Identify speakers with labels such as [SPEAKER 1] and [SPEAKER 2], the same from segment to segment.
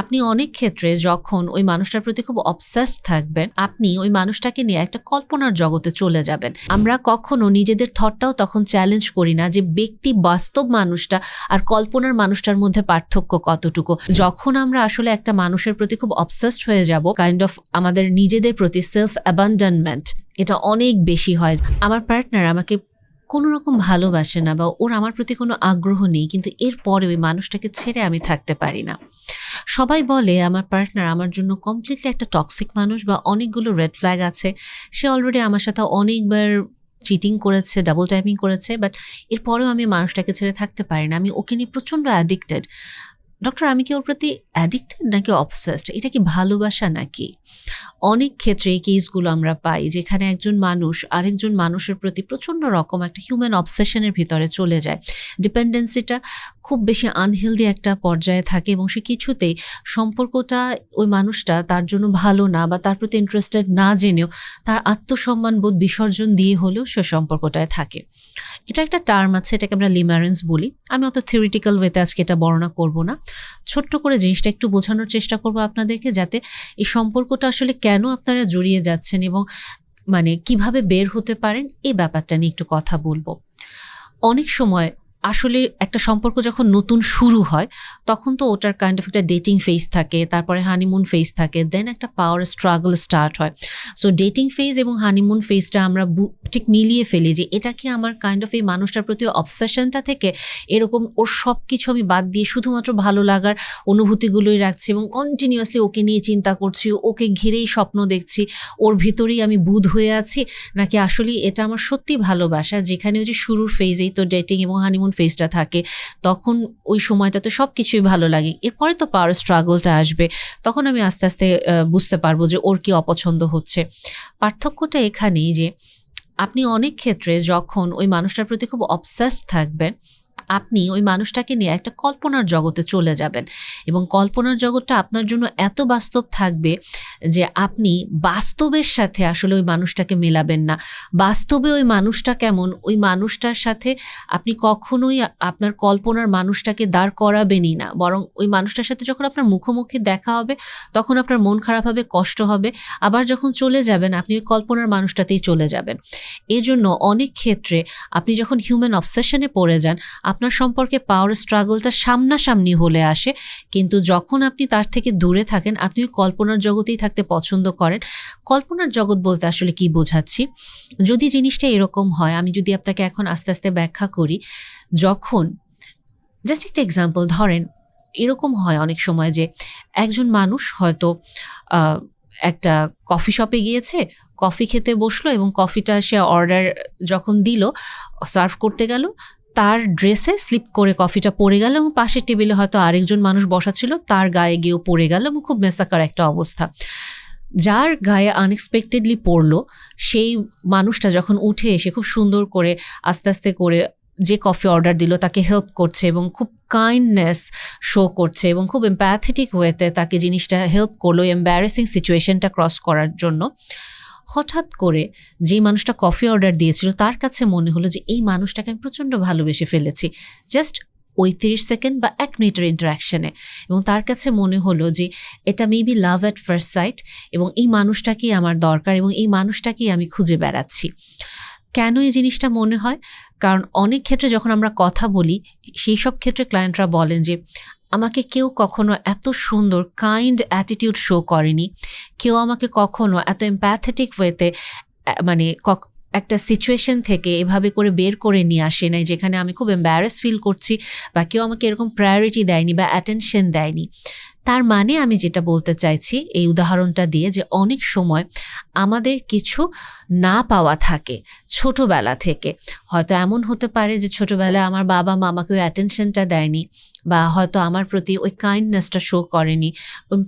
[SPEAKER 1] আপনি অনেক ক্ষেত্রে যখন ওই মানুষটার প্রতি খুব অবসেসড থাকবেন, আপনি ওই মানুষটাকে নিয়ে একটা কল্পনার জগতে চলে যাবেন। আমরা কখনো নিজেদের থটটাও তখন চ্যালেঞ্জ করি না যে ব্যক্তি বাস্তব মানুষটা আর কল্পনার মানুষটার মধ্যে পার্থক্য কতটুকু। যখন আমরা আসলে একটা মানুষের প্রতি খুব অবসেসড হয়ে যাব কাইন্ড অফ আমাদের নিজেদের প্রতি সেলফ অ্যাবান্ডনমেন্ট এটা অনেক বেশি হয়। আমার পার্টনার আমাকে কোনো রকম ভালোবাসে না বা ওর আমার প্রতি কোনো আগ্রহ নেই, কিন্তু এরপরে ওই মানুষটাকে ছেড়ে আমি থাকতে পারি না। সবাই বলে আমার পার্টনার আমার জন্য কমপ্লিটলি একটা টক্সিক মানুষ বা অনেকগুলো রেড ফ্ল্যাগ আছে। সে অলরেডি আমার সাথে অনেকবার চিটিং করেছে ডাবল টাইপিং করেছে বাট এরপরেও আমি মানুষটাকে ছেড়ে থাকতে পারি না। আমি ওকে নিয়ে প্রচণ্ড অ্যাডিক্টেড ডক্টর আমি কি ওর প্রতি অ্যাডিক্টেড নাকি অবসেসড এটা কি ভালোবাসা নাকি? অনেক ক্ষেত্রে এই কেসগুলো আমরা পাই যেখানে একজন মানুষ আরেকজন মানুষের প্রতি প্রচণ্ড রকম একটা হিউম্যান অবসেশনের ভিতরে চলে যায়। ডিপেন্ডেন্সিটা খুব বেশি আনহেলদি একটা পর্যায়ে থাকে এবং সে কিছুতেই সম্পর্কটা ওই মানুষটা তার জন্য ভালো না বা তার প্রতি ইন্টারেস্টেড না জেনেও তার আত্মসম্মান বোধ বিসর্জন দিয়ে হলেও সে সম্পর্কটায় থাকে। এটা একটা টার্ম আছে, এটাকে আমরা লিমারেন্স বলি। আমি অত থিওরিটিক্যাল ওয়েতে আজকে এটা বর্ণনা করব না। ছোট্ট করে জিনিসটা একটু বোঝানোর চেষ্টা করব আপনাদেরকে যাতে এই সম্পর্কটা আসলে কেন আপনারা জড়িয়ে যাচ্ছেন এবং মানে কীভাবে বের হতে পারেন, এই ব্যাপারটা নিয়ে একটু কথা বলব। অনেক সময় আসলে একটা সম্পর্ক যখন নতুন শুরু হয়, তখন তো ওটার কাইন্ড অফ একটা ডেটিং ফেজ থাকে, তারপরে হানিমুন ফেজ থাকে দেন একটা পাওয়ার স্ট্রাগল স্টার্ট হয়। সো ডেটিং ফেজ এবং হানিমুন ফেজটা আমরা ঠিক মিলিয়ে ফেলি যে এটা কি আমার কাইন্ড অফ এই মানুষটার প্রতি অবসেশনটা থেকে এরকম ওর সব কিছু আমি বাদ দিয়ে শুধুমাত্র ভালো লাগার অনুভূতিগুলোই রাখছি এবং কন্টিনিউয়াসলি ওকে নিয়ে চিন্তা করছি, ওকে ঘিরেই স্বপ্ন দেখছি, ওর ভিতরেই আমি বুধ হয়ে আছি, নাকি আসলে এটা আমার সত্যি ভালোবাসা? যেখানে ওই যে শুরুর ফেজেই তো ডেটিং এবং হানিমুন ফেজটা থাকে, তখন ওই সময়টা তো সব কিছুই ভালো লাগে। এরপরে তো পাওয়ার স্ট্রাগলটা আসবে, তখন আমি আস্তে আস্তে বুঝতে পারব যে ওর কি অপছন্দ হচ্ছে। পার্থক্যটা এখানেই যে, আপনি অনেক ক্ষেত্রে যখন ওই মানুষটার প্রতি খুব অবসেসড থাকবেন আপনি ওই মানুষটাকে নিয়ে একটা কল্পনার জগতে চলে যাবেন। এবং কল্পনার জগৎটা আপনার জন্য এত বাস্তব থাকবে যে আপনি বাস্তবের সাথে আসলে ওই মানুষটাকে মেলাবেন না। বাস্তবে ওই মানুষটা কেমন? ওই মানুষটার সাথে আপনি কখনোই আপনার কল্পনার মানুষটাকে দাঁড় করাবেনই না। বরং ওই মানুষটার সাথে যখন আপনার মুখোমুখি দেখা হবে, তখন আপনার মন খারাপ হবে, কষ্ট হবে। আবার যখন চলে যাবেন, আপনি ওই কল্পনার মানুষটাতেই চলে যাবেন। এজন্য অনেক ক্ষেত্রে আপনি যখন হিউম্যান অবসেশনে পড়ে যান আপনার সম্পর্কে পাওয়ার স্ট্রাগলটা সামনাসামনি হলে আসে, কিন্তু যখন আপনি তার থেকে দূরে থাকেন, আপনি কল্পনার জগতেই থাকতে পছন্দ করেন। কল্পনার জগৎ বলতে আসলে কি বোঝাচ্ছি? যদি জিনিসটা এরকম হয়, আমি যদি আপনাকে এখন আস্তে আস্তে ব্যাখ্যা করি, যখন জাস্ট একটা এক্সাম্পল ধরেন, এরকম হয় অনেক সময় যে একজন মানুষ হয়তো একটা কফি শপে গিয়েছে কফি খেতে বসল এবং কফিটা সে অর্ডার যখন দিল সার্ভ করতে গেল তার ড্রেসে স্লিপ করে কফিটা পড়ে গেল এবং পাশের টেবিলে হয়তো আরেকজন মানুষ বসা ছিল, তার গায়ে গিয়েও পড়ে গেল এবং খুব মেসাকার একটা অবস্থা। যার গায়ে আনএক্সপেক্টেডলি পড়ল, সেই মানুষটা যখন উঠে এসে খুব সুন্দর করে আস্তে আস্তে করে যে কফি অর্ডার দিল, তাকে হেল্প করছে এবং খুব কাইন্ডনেস শো করছে এবং খুব এম্প্যাথেটিক ওয়েতে তাকে জিনিসটা হেল্প করল এম্বারেসিং সিচুয়েশনটা ক্রস করার জন্য। হঠাৎ করে যে মানুষটা কফি অর্ডার দিয়েছিল, তার কাছে মনে হলো যে এই মানুষটাকে আমি প্রচণ্ড ভালোবেসে ফেলেছি। জাস্ট ওই তিরিশ সেকেন্ড বা এক মিনিটের ইন্টারাকশনে এবং তার কাছে মনে হলো যে এটা maybe love at first sight এবং এই মানুষটাকেই আমার দরকার এবং এই মানুষটাকেই আমি খুঁজে বেড়াচ্ছি। কেন এই জিনিসটা মনে হয়? কারণ অনেক ক্ষেত্রে যখন আমরা কথা বলি, সেই সব ক্ষেত্রে ক্লায়েন্টরা বলেন যে আমাকে কেউ কখনো এত সুন্দর কাইন্ড অ্যাটিটিউড শো করেনি। কেউ আমাকে কখনো এত এম্প্যাথেটিক ওয়েতে মানে একটা সিচুয়েশন থেকে এভাবে করে বের করে নিয়ে আসে নাই, যেখানে আমি খুব এম্বারেস ফিল করছি বা কেউ আমাকে এরকম প্রায়োরিটি দেয়নি বা অ্যাটেনশন দেয়নি। তার মানে আমি যেটা বলতে চাইছি, এই উদাহরণটা দিয়ে যে অনেক সময় আমাদের কিছু না পাওয়া থাকে ছোটবেলা থেকে। হয়তো এমন হতে পারে যে ছোটবেলায় আমার বাবা মা আমাকে ওই অ্যাটেনশনটা দেয়নি বা হয়তো আমার প্রতি ওই কাইন্ডনেসটা শো করেনি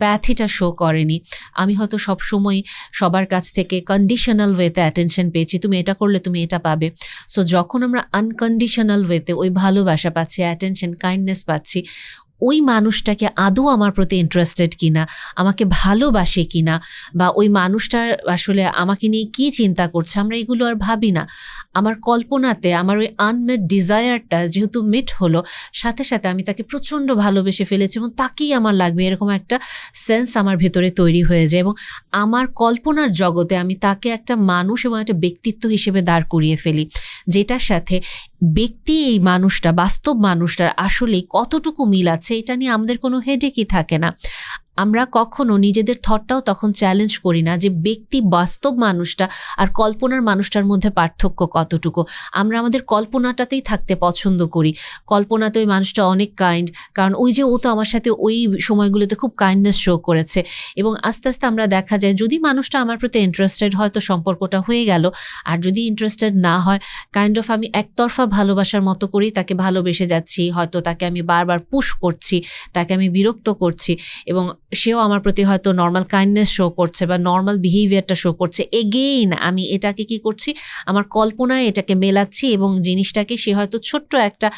[SPEAKER 1] প্যাথিটা শো করেনি। আমি হয়তো সবসময় সবার কাছ থেকে কন্ডিশনাল ওয়েতে অ্যাটেনশন পেয়েছি, তুমি এটা করলে তুমি এটা পাবে। সো যখন আমরা আনকন্ডিশনাল ওয়েতে ওই ভালোবাসা পাচ্ছি অ্যাটেনশন কাইন্ডনেস পাচ্ছি ওই মানুষটাকে আদৌ আমার প্রতি ইন্টারেস্টেড কিনা, আমাকে ভালোবাসে কিনা, বা ওই মানুষটার আসলে আমাকে নিয়ে কী চিন্তা করছে, আমরা এগুলো আর ভাবি না। আমার কল্পনাতে, আমার ওই আনমেড ডিজায়ারটা যেহেতু মিট হলো, সাথে সাথে আমি তাকে প্রচণ্ড ভালোবেসে ফেলেছি এবং তাকেই আমার লাগবে, এরকম একটা সেন্স আমার ভেতরে তৈরি হয়ে যায় এবং আমার কল্পনার জগতে আমি তাকে একটা মানুষ এবং একটা ব্যক্তিত্ব হিসেবে দাঁড় করিয়ে ফেলি, যেটার সাথে ব্যক্তি এই মানুষটা, বাস্তব মানুষটার আসলে কতটুকু মিল আছে, এটা নিয়ে আমাদের কোনো হেডেকই থাকে না। আমরা কখনো নিজেদের থটটাও তখন চ্যালেঞ্জ করি না যে ব্যক্তি বাস্তব মানুষটা আর কল্পনার মানুষটার মধ্যে পার্থক্য কতটুকু। আমরা আমাদের কল্পনাটাতেই থাকতে পছন্দ করি। কল্পনাতে ওই মানুষটা অনেক কাইন্ড কারণ ওই যে ও তো আমার সাথে ওই সময়গুলোতে খুব কাইন্ডনেস শো করেছে। এবং আস্তে আস্তে আমরা দেখা যায়, যদি মানুষটা আমার প্রতি ইন্টারেস্টেড হয় তো সম্পর্কটা হয়ে গেল। আর যদি ইন্টারেস্টেড না হয় কাইন্ড অফ আমি একতরফা ভালোবাসার মতো করেই তাকে ভালোবেসে যাচ্ছি। হয়তো তাকে আমি বারবার পুশ করছি, তাকে আমি বিরক্ত করছি। এবং সেও আমার প্রতি হয়তো নর্মাল কাইন্ডনেস শো করছে বা নর্মাল বিহেভিয়ারটা শো করছে। এগেইন আমি এটাকে কি করছি? আমার কল্পনায় এটাকে মেলাচ্ছি এবং জিনিসটাকে সে হয়তো ছোট্ট একটা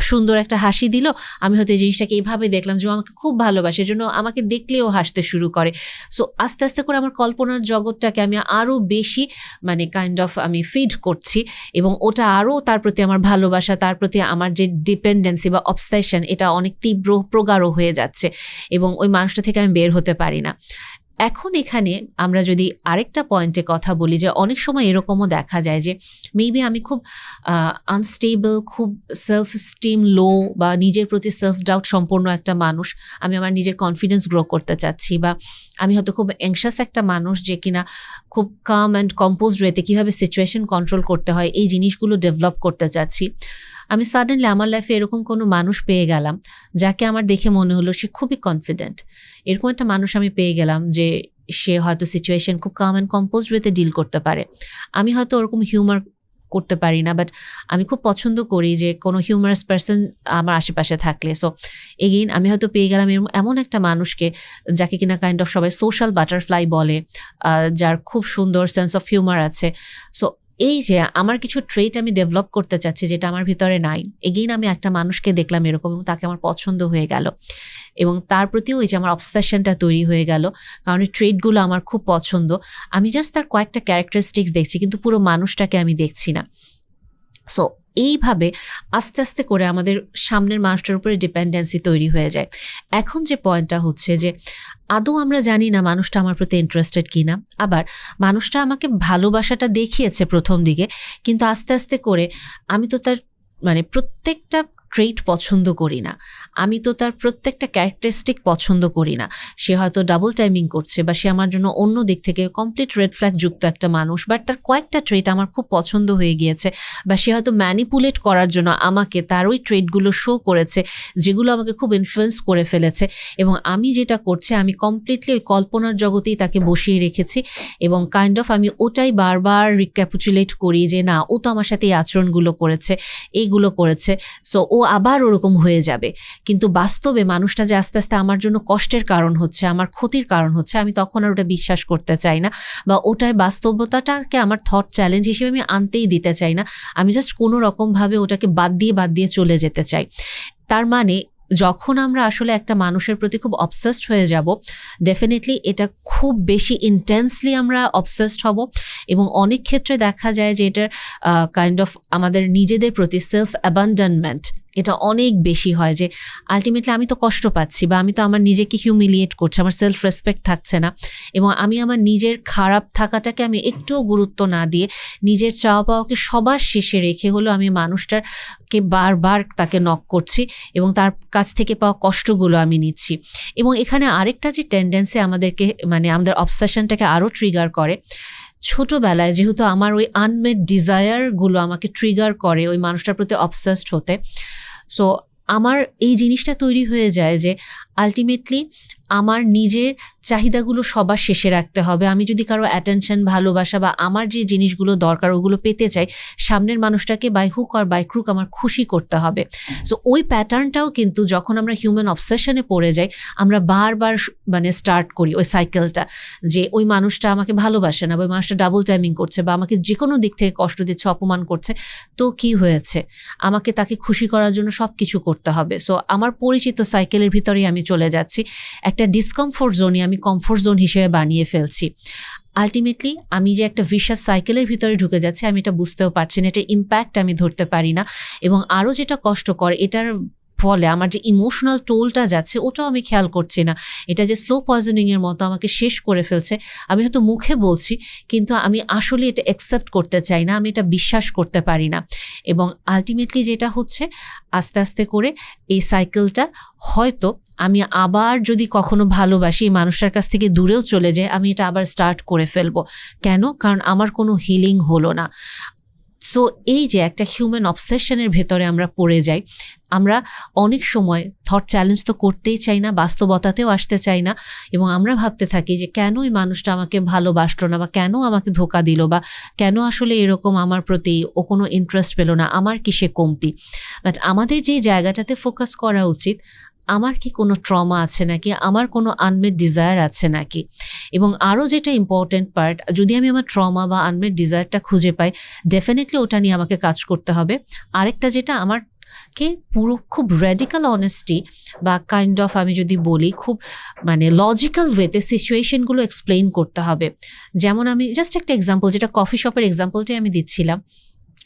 [SPEAKER 1] সুন্দর একটা হাসি দিল। আমি হয়তো এই জিনিসটাকে এইভাবে দেখলাম যে আমাকে খুব ভালোবাসে, এজন্য আমাকে দেখলেও হাসতে শুরু করে। সো আস্তে আস্তে করে আমার কল্পনার জগৎটাকে আমি আরও বেশি মানে কাইন্ড অফ আমি ফিড করছি এবং ওটা আরও তার প্রতি আমার ভালোবাসা, তার প্রতি আমার যে ডিপেন্ডেন্সি বা অবসেশন এটা অনেক তীব্র প্রগাঢ় হয়ে যাচ্ছে। এবং ওই মানুষটা থেকে আমি বের হতে পারি না। এখন এখানে আমরা যদি আরেকটা পয়েন্টে কথা বলি যে অনেক সময় এরকমও দেখা যায় যে মেবি আমি খুব আনস্টেবল খুব সেলফ স্টিম লো বা নিজের প্রতি সেলফ ডাউট সম্পন্ন একটা মানুষ, আমি আমার নিজের কনফিডেন্স গ্রো করতে চাচ্ছি বা আমি হয়তো খুব অ্যাংশাস একটা মানুষ যে কিনা খুব কাম অ্যান্ড কম্পোজড ওয়েতে কীভাবে সিচুয়েশন কন্ট্রোল করতে হয়, এই জিনিসগুলো ডেভেলপ করতে চাচ্ছি। আমি সাডেনলি আমার লাইফে এরকম কোনো মানুষ পেয়ে গেলাম, যাকে আমার দেখে মনে হলো সে খুবই কনফিডেন্ট এরকম একটা মানুষ আমি পেয়ে গেলাম যে সে হয়তো সিচুয়েশন খুব কাম অ্যান্ড কম্পোজড ওয়েতে ডিল করতে পারে। আমি হয়তো ওরকম হিউমার করতে পারি না বাট আমি খুব পছন্দ করি যে কোনো হিউমারাস পার্সন আমার আশেপাশে থাকলে। সো এগেইন আমি হয়তো পেয়ে গেলাম এরম- এমন একটা মানুষকে যাকে কিনা কাইন্ড অফ সবাই সোশ্যাল বাটারফ্লাই বলে যার খুব সুন্দর সেন্স অফ হিউমার আছে। সো এই যে আমার কিছু ট্রেট আমি ডেভেলপ করতে চাচ্ছি যেটা আমার ভিতরে নাই এগেইন আমি একটা মানুষকে দেখলাম এরকম এবং তাকে আমার পছন্দ হয়ে গেল এবং তার প্রতিও এই যে আমার অবসেশনটা তৈরি হয়ে গেল, কারণ এই ট্রেডগুলো আমার খুব পছন্দ। আমি জাস্ট তার কয়েকটা ক্যারেক্টারিস্টিক্স দেখছি, কিন্তু পুরো মানুষটাকে আমি দেখছি না। সো এইভাবে আস্তে আস্তে করে আমাদের সামনের মানুষটার উপরে ডিপেন্ডেন্সি তৈরি হয়ে যায়। এখন যে পয়েন্টটা হচ্ছে যে, আদৌ আমরা জানি না মানুষটা আমার প্রতি ইন্টারেস্টেড কিনা, আবার মানুষটা আমাকে ভালোবাসাটা দেখিয়েছে প্রথম দিকে, কিন্তু আস্তে আস্তে করে আমি তো তার মানে প্রত্যেকটা ট্রেট পছন্দ করি না। আমি তো তার প্রত্যেকটা ক্যারেক্টারিস্টিক পছন্দ করি না। সে হয়তো ডাবল টাইমিং করছে বা সে আমার জন্য অন্য দিক থেকে কমপ্লিট রেড ফ্ল্যাগ যুক্ত একটা মানুষ বাট তার কয়েকটা ট্রেট আমার খুব পছন্দ হয়ে গিয়েছে বা সে হয়তো ম্যানিপুলেট করার জন্য আমাকে তার ওই ট্রেটগুলো শো করেছে, যেগুলো আমাকে খুব ইনফ্লুয়েন্স করে ফেলেছে এবং আমি যেটা করছি, আমি কমপ্লিটলি ওই কল্পনার জগতেই তাকে বসিয়ে রেখেছি এবং কাইন্ড অফ আমি ওটাই বারবার রিক্যাপুচুলেট করি যে না, ও তো আমার সাথে এই আচরণগুলো করেছে, এইগুলো করেছে। সো ও আবার ওরকম হয়ে যাবে। কিন্তু বাস্তবে মানুষটা যে আস্তে আস্তে আমার জন্য কষ্টের কারণ হচ্ছে, আমার ক্ষতির কারণ হচ্ছে, আমি তখন আর ওটা বিশ্বাস করতে চাই না বা ওটাই বাস্তবতাটাকে আমার থট চ্যালেঞ্জ হিসেবে আমি আনতেই দিতে চাই না। আমি জাস্ট কোনো রকমভাবে ওটাকে বাদ দিয়ে বাদ দিয়ে চলে যেতে চাই। তার মানে যখন আমরা আসলে একটা মানুষের প্রতি খুব অবসেসড হয়ে যাব ডেফিনেটলি এটা খুব বেশি ইন্টেন্সলি আমরা অবসেসড হব এবং অনেক ক্ষেত্রে দেখা যায় যে এটার কাইন্ড অফ আমাদের নিজেদের প্রতি সেলফ অ্যাবান্ডনমেন্ট এটা অনেক বেশি হয় যে আলটিমেটলি আমি তো কষ্ট পাচ্ছি বা আমি তো আমার নিজেকে হিউমিলিয়েট করছি, আমার সেলফ রেসপেক্ট থাকছে না এবং আমি আমার নিজের খারাপ থাকাটাকে আমি একটুও গুরুত্ব না দিয়ে নিজের চাওয়া পাওয়াকে সবার শেষে রেখে হলো আমি মানুষটারকে বারবার তাকে নক করছি এবং তার কাছ থেকে পাওয়া কষ্টগুলো আমি নিচ্ছি। এবং এখানে আরেকটা যে টেন্ডেন্সি আমাদেরকে মানে আমাদের অবসেশনটাকে আরও ট্রিগার করে, ছোটবেলায় যেহেতু আমার ওই আনমেড ডিজায়ারগুলো আমাকে ট্রিগার করে ওই মানুষটার প্রতি অবসেসড হতে সো আমার এই জিনিসটা তৈরি হয়ে যায় যে আলটিমেটলি আমার নিজের চাহিদাগুলো সবার শেষে রাখতে হবে। আমি যদি কারও অ্যাটেনশন ভালোবাসা বা আমার যে জিনিসগুলো দরকার, ওগুলো পেতে চাই, সামনের মানুষটাকে by hook or by crook আমার খুশি করতে হবে। সো ওই প্যাটার্নটাও কিন্তু যখন আমরা হিউম্যান অবসেশনে পড়ে যাই, আমরা বারবার মানে স্টার্ট করি ওই সাইকেলটা যে ওই মানুষটা আমাকে ভালোবাসে না বা ওই মানুষটা ডাবল টাইমিং করছে বা আমাকে যে কোনো দিক থেকে কষ্ট দিচ্ছে, অপমান করছে, তো কি হয়েছে? আমাকে তাকে খুশি করার জন্য সব কিছু করতে হবে। সো আমার পরিচিত সাইকেলের ভিতরেই আমি চলে যাচ্ছি। একটা ডিসকমফোর্ট জোনই আমি কমফোর্ট জোন হিসেবে বানিয়ে ফেলছি। আলটিমেটলি আমি যে একটা ভিশাস সাইকেলের ভিতরে ঢুকে যাচ্ছি, আমি এটা বুঝতেও পারছি না এটার ইম্প্যাক্ট আমি ধরতে পারি না এবং আরও যেটা কষ্টকর এটার ফলে আমার যে ইমোশনাল টোলটা যাচ্ছে, ওটাও আমি খেয়াল করছি না। এটা যে স্লো পয়জনিংয়ের মতো আমাকে শেষ করে ফেলছে, আমি হয়তো মুখে বলছি, কিন্তু আমি আসলে এটা অ্যাকসেপ্ট করতে চাই না, আমি এটা বিশ্বাস করতে পারি না। এবং আলটিমেটলি যেটা হচ্ছে, আস্তে আস্তে করে এই সাইকেলটা হয়তো আমি আবার যদি কখনো ভালোবাসি, এই মানুষটার কাছ থেকে দূরেও চলে যায় আমি এটা আবার স্টার্ট করে ফেলব। কেন? কারণ আমার কোনো হিলিং হলো না। সো এই যে একটা হিউম্যান অবসেশনের ভেতরে আমরা পড়ে যাই, আমরা অনেক সময় থট চ্যালেঞ্জ তো করতেই চাই না, বাস্তবতাতেও আসতে চাই না, এবং আমরা ভাবতে থাকি যে কেন এই মানুষটা আমাকে ভালোবাসলো না, বা কেন আমাকে ধোকা দিল, বা কেন আসলে এরকম আমার প্রতি ও কোনো ইন্টারেস্ট পেল না, আমার কিসে কমতি? বাট আমাদের যে জায়গাটাতে ফোকাস করা উচিত, আমার কি কোনো ট্রমা আছে নাকি? আমার কোনো আনমেড ডিজায়ার আছে নাকি? এবং আরও যেটা ইম্পর্ট্যান্ট পার্ট যদি আমি আমার ট্রমা বা আনমেড ডিজায়ারটা খুঁজে পাই ডেফিনেটলি ওটা নিয়ে আমাকে কাজ করতে হবে। আরেকটা যেটা আমার কে পুরো খুব রেডিক্যাল অনেস্টি বা কাইন্ড অফ আমি যদি বলি, খুব মানে লজিক্যাল ওয়েতে সিচুয়েশনগুলো এক্সপ্লেইন করতে হবে। যেমন আমি জাস্ট একটা এক্সাম্পল যেটা কফি শপের এক্সাম্পলটাই আমি দিচ্ছিলাম।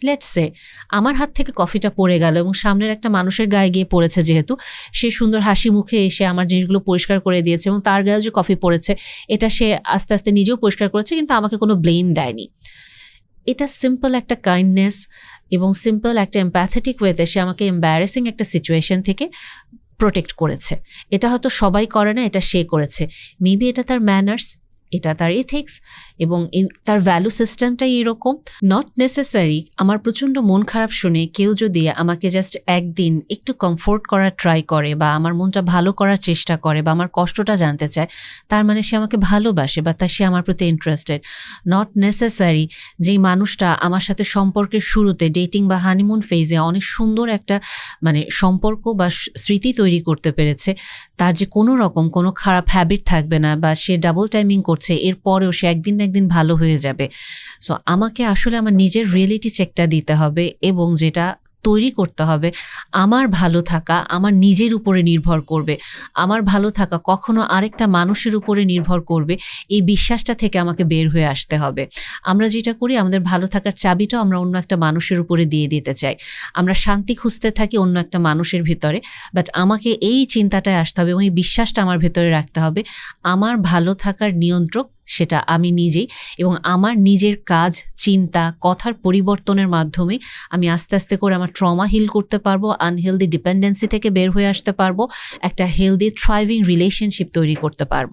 [SPEAKER 1] লেটস সে আমার হাত থেকে কফিটা পড়ে গেল এবং সামনের একটা মানুষের গায়ে গিয়ে পড়েছে যেহেতু, সে সুন্দর হাসি মুখে এসে আমার জিনিসগুলো পরিষ্কার করে দিয়েছে এবং তার গায়ে যে কফি পড়েছে, এটা সে আস্তে আস্তে নিজেও পরিষ্কার করেছে কিন্তু আমাকে কোনো ব্লেম দেয়নি। এটা সিম্পল একটা কাইন্ডনেস এবং সিম্পল একটা এম্প্যাথেটিক ওয়েতে সে আমাকে এম্বারেসিং একটা সিচুয়েশন থেকে প্রোটেক্ট করেছে। এটা হয়তো সবাই করে না, এটা সে করেছে। মেবি এটা তার ম্যানার্স এটা তার এথিক্স এবং তার ভ্যালু সিস্টেমটাই এরকম। নট নেসেসারি আমার প্রচণ্ড মন খারাপ শুনে কেউ যদি আমাকে জাস্ট একদিন একটু কমফোর্ট করার ট্রাই করে বা আমার মনটা ভালো করার চেষ্টা করে বা আমার কষ্টটা জানতে চায়, তার মানে সে আমাকে ভালোবাসে বা তার সে আমার প্রতি ইন্টারেস্টেড নট নেসেসারি যেই মানুষটা আমার সাথে সম্পর্কের শুরুতে ডেটিং বা হানিমুন ফেজে অনেক সুন্দর একটা মানে সম্পর্ক বা স্মৃতি তৈরি করতে পেরেছে, তার যে কোনো রকম কোনো খারাপ হ্যাবিট থাকবে না বা সে ডাবল টাইমিং করছে, এরপরেও সে একদিন না একদিন ভালো হয়ে যাবে। সো আমাকে আসলে আমার নিজের রিয়েলিটি চেকটা দিতে হবে এবং যেটা তৈরি করতে হবে। আমার ভালো থাকা আমার নিজের উপরে নির্ভর করবে। আমার ভালো থাকা কখনো আরেকটা মানুষের উপরে নির্ভর করবে। এই বিশ্বাসটা থেকে আমাকে বের হয়ে আসতে হবে। আমরা যেটা করি, আমাদের ভালো থাকার চাবিটাও আমরা অন্য একটা মানুষের উপরে দিয়ে দিতে চাই। আমরা শান্তি খুঁজতে থাকি অন্য একটা মানুষের ভিতরে বাট আমাকে এই চিন্তাটায় আসতে হবে এবং এই বিশ্বাসটা আমার ভেতরে রাখতে হবে। আমার ভালো থাকার নিয়ন্ত্রক সেটা আমি নিজেই এবং আমার নিজের কাজ, চিন্তা, কথার পরিবর্তনের মাধ্যমে আমি আস্তে আস্তে করে আমার ট্রমা হিল করতে পারব আনহেলদি ডিপেন্ডেন্সি থেকে বের হয়ে আসতে পারব, একটা হেলদি থ্রাইভিং রিলেশনশিপ তৈরি করতে পারব।